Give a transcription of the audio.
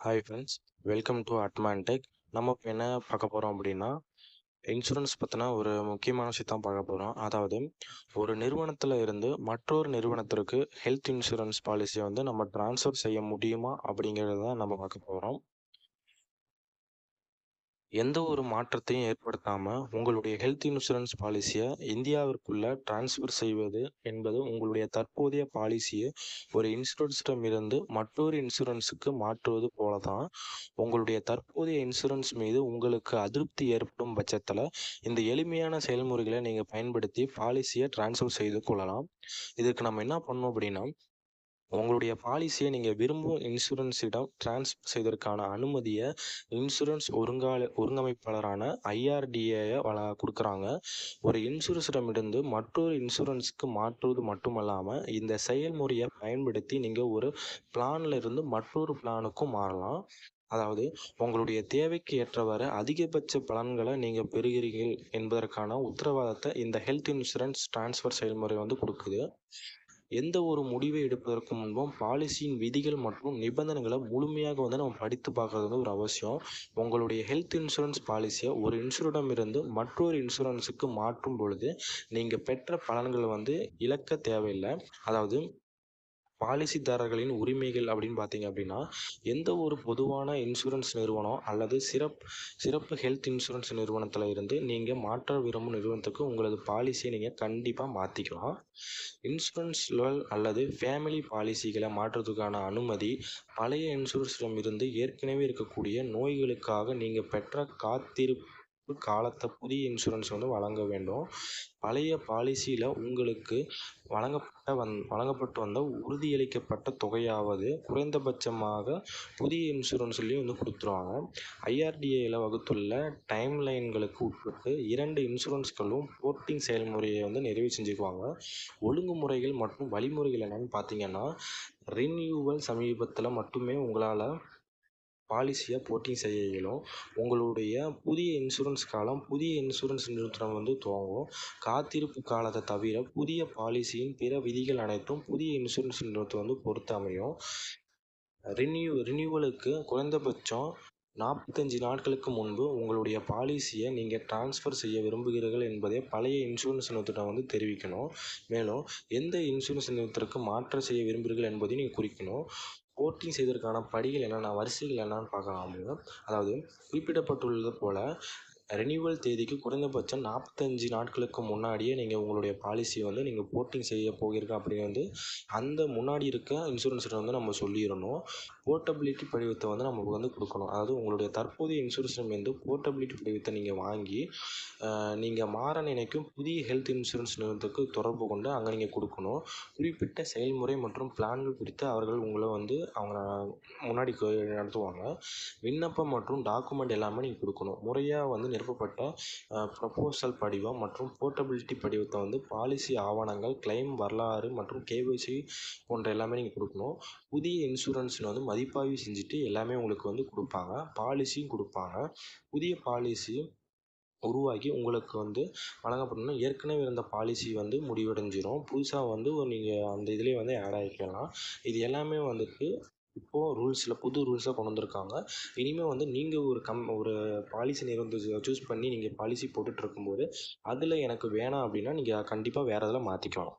Hi friends welcome to அட்மான்டெக் நம்ம இப்போ என்ன பார்க்க போகிறோம் அப்படின்னா இன்சூரன்ஸ் பற்றின ஒரு முக்கியமான விஷயத்தான் பார்க்க போகிறோம் அதாவது ஒரு நிறுவனத்தில் இருந்து மற்றொரு நிறுவனத்திற்கு ஹெல்த் இன்சூரன்ஸ் பாலிசியை வந்து நம்ம ட்ரான்ஸ்ஃபர் செய்ய முடியுமா அப்படிங்கிறத தான் நம்ம பார்க்க போகிறோம் எந்த ஒரு மாற்றத்தையும் ஏற்படுத்தாம உங்களுடைய ஹெல்த் இன்சூரன்ஸ் பாலிசியை இந்தியாவிற்குள்ள ட்ரான்ஸ்ஃபர் செய்வது என்பது உங்களுடைய தற்போதைய பாலிசியை ஒரு இன்சூரன்ஸிடம் இருந்து மற்றொரு இன்சூரன்ஸுக்கு மாற்றுவது போல தான் உங்களுடைய தற்போதைய இன்சூரன்ஸ் மீது உங்களுக்கு அதிருப்தி ஏற்படும் பட்சத்தில் இந்த எளிமையான செயல்முறைகளை நீங்கள் பயன்படுத்தி பாலிசியை ட்ரான்ஸ்ஃபர் செய்து கொள்ளலாம். இதுக்கு நம்ம என்ன பண்ணோம் அப்படின்னா உங்களுடைய பாலிசியை நீங்கள் விரும்பும் இன்சூரன்ஸிடம் ட்ரான்ஸ்ஃபர் செய்வதற்கான அனுமதியை இன்சூரன்ஸ் ஒருங்கால ஒருங்கமைப்பாளரான ஐஆர்டிஏயை வள கொடுக்குறாங்க. ஒரு இன்சூரன்ஸிடமிருந்து மற்றொரு இன்சூரன்ஸுக்கு மாற்றுவது மட்டுமல்லாமல் இந்த செயல்முறையை பயன்படுத்தி நீங்கள் ஒரு பிளானில் இருந்து மற்றொரு பிளானுக்கும் மாறலாம். அதாவது உங்களுடைய தேவைக்கு ஏற்றவாறு அதிகபட்ச பலன்களை நீங்கள் பெறுகிறீர்கள் என்பதற்கான உத்தரவாதத்தை இந்த ஹெல்த் இன்சூரன்ஸ் ட்ரான்ஸ்ஃபர் செயல்முறை வந்து கொடுக்குது. எந்த ஒரு முடிவை எடுப்பதற்கு முன்பும் பாலிசியின் விதிகள் மற்றும் நிபந்தனைகளை முழுமையாக வந்து நம்ம படித்து பார்க்கறது வந்து ஒரு அவசியம். உங்களுடைய ஹெல்த் இன்சூரன்ஸ் பாலிசியை ஒரு இன்சூரிடம் இருந்து மற்றொரு இன்சூரன்ஸுக்கு மாற்றும் பொழுது நீங்கள் பெற்ற பலன்களை வந்து இழக்க தேவையில்லை. அதாவது பாலிசிதாரர்களின் உரிமைகள் அப்படின்னு பார்த்தீங்க அப்படின்னா எந்த ஒரு பொதுவான இன்சூரன்ஸ் நிறுவனம் அல்லது சிறப் சிறப்பு ஹெல்த் இன்சூரன்ஸ் நிறுவனத்தில் இருந்து நீங்கள் மாற்ற விரும்பும் நிறுவனத்துக்கு உங்களது பாலிசியை நீங்கள் கண்டிப்பாக மாற்றிக்கலாம் இன்சூரன்ஸ்கள் அல்லது ஃபேமிலி பாலிசிகளை மாற்றுறதுக்கான அனுமதி பழைய இன்சூரன்ஸிடம் இருந்து ஏற்கனவே இருக்கக்கூடிய நோய்களுக்காக நீங்கள் பெற்ற காத்திருப்பு காலத்தை புதிய இன்சூரன்ஸ் வந்து வழங்க வேண்டும். பழைய பாலிசியில் உங்களுக்கு வழங்கப்பட்ட வந் வழங்கப்பட்டு வந்த உறுதியளிக்கப்பட்ட தொகையாவது குறைந்தபட்சமாக புதிய இன்சூரன்ஸ்லேயும் வந்து கொடுத்துருவாங்க. ஐஆர்டிஏயில் வகுத்துள்ள டைம் லைன்களுக்கு உட்பட்டு இரண்டு இன்சூரன்ஸ்களும் போர்ட்டிங் செயல்முறையை வந்து நிறைவு செஞ்சுக்குவாங்க. ஒழுங்குமுறைகள் மற்றும் வழிமுறைகள் என்னென்னு பார்த்தீங்கன்னா ரினியூவல் சமீபத்தில் மட்டுமே உங்களால் பாலிசியை போட்டிங் செய்ய இயலும் உங்களுடைய புதிய இன்சூரன்ஸ் காலம் புதிய இன்சூரன்ஸ் நிறுவனம் வந்து துவங்கும். காத்திருப்பு காலத்தை தவிர புதிய பாலிசியின் பிற விதிகள் அனைத்தும் புதிய இன்சூரன்ஸ் நிறுவனத்தை வந்து பொறுத்து அமையும். ரினியூ ரினியூவலுக்கு குறைந்தபட்சம் நாற்பத்தஞ்சு நாட்களுக்கு முன்பு உங்களுடைய பாலிசியை நீங்கள் ட்ரான்ஸ்ஃபர் செய்ய விரும்புகிறீர்கள் என்பதை பழைய இன்சூரன்ஸ் நிறுவனத்திடம் வந்து தெரிவிக்கணும். மேலும் எந்த இன்சூரன்ஸ் நிறுவனத்திற்கு மாற்றம் செய்ய விரும்புகிறீர்கள் என்பதையும் நீங்கள் குறிக்கணும். போர்ட்டிங் செய்வதற்கான படிகள் என்னென்ன வரிசைகள் என்னென்னு பார்க்கலாம்? அதாவது குறிப்பிடப்பட்டுள்ளது போல் ரெனியூவல் தேதிக்கு குறைந்தபட்சம் நாற்பத்தஞ்சு நாட்களுக்கு முன்னாடியே நீங்கள் உங்களுடைய பாலிசியை வந்து நீங்கள் போட்டிங் செய்ய போகிறீங்க அப்படின்னு வந்து அந்த முன்னாடி இருக்க இன்சூரன்ஸ்கிட்ட வந்து நம்ம சொல்லிடணும். போர்ட்டபிலிட்டி படிவத்தை வந்து நமக்கு வந்து கொடுக்கணும். அதாவது உங்களுடைய தற்போதைய இன்சூரன்ஸ் வந்து போர்ட்டபிலிட்டி படிவத்தை நீங்கள் வாங்கி நீங்கள் மாற நினைக்கும் புதிய ஹெல்த் இன்சூரன்ஸ் நிறுவனத்துக்கு தொடர்பு கொண்டு அங்கே நீங்கள் கொடுக்கணும். குறிப்பிட்ட செயல்முறை மற்றும் பிளான்கள் குறித்து அவர்கள் உங்களை வந்து அவங்க முன்னாடி நடத்துவாங்க. விண்ணப்பம் மற்றும் டாக்குமெண்ட் எல்லாமே நீங்கள் கொடுக்கணும். முறையாக வந்து நிரப்பப்பட்ட ப்ரொபோசல் படிவம் மற்றும் போர்ட்டபிலிட்டி படிவத்தை வந்து பாலிசி ஆவணங்கள் கிளைம் வரலாறு மற்றும் கேஒய்சி போன்ற எல்லாமே நீங்கள் கொடுக்கணும். புதிய இன்சூரன்ஸில் வந்து மதிப்பாய்வு செஞ்சுட்டு எல்லாமே உங்களுக்கு வந்து கொடுப்பாங்க. பாலிசியும் கொடுப்பாங்க. புதிய பாலிசி உருவாக்கி உங்களுக்கு வந்து வழங்கப்படணும்னா ஏற்கனவே இருந்த பாலிசி வந்து முடிவடைஞ்சிரும். புதுசாக வந்து நீங்கள் அந்த இதிலே வந்து ஆட் ஆகிக்கலாம் இது எல்லாமே வந்துட்டு இப்போது ரூல்ஸில் புது ரூல்ஸாக கொண்டு வந்திருக்காங்க. இனிமேல் வந்து நீங்கள் ஒரு கம் ஒரு பாலிசி நிறுவனத்தை சூஸ் பண்ணி நீங்கள் பாலிசி போட்டுட்ருக்கும்போது அதில் எனக்கு வேணாம் அப்படின்னா நீங்கள் கண்டிப்பாக வேறு இதில் மாற்றிக்கலாம்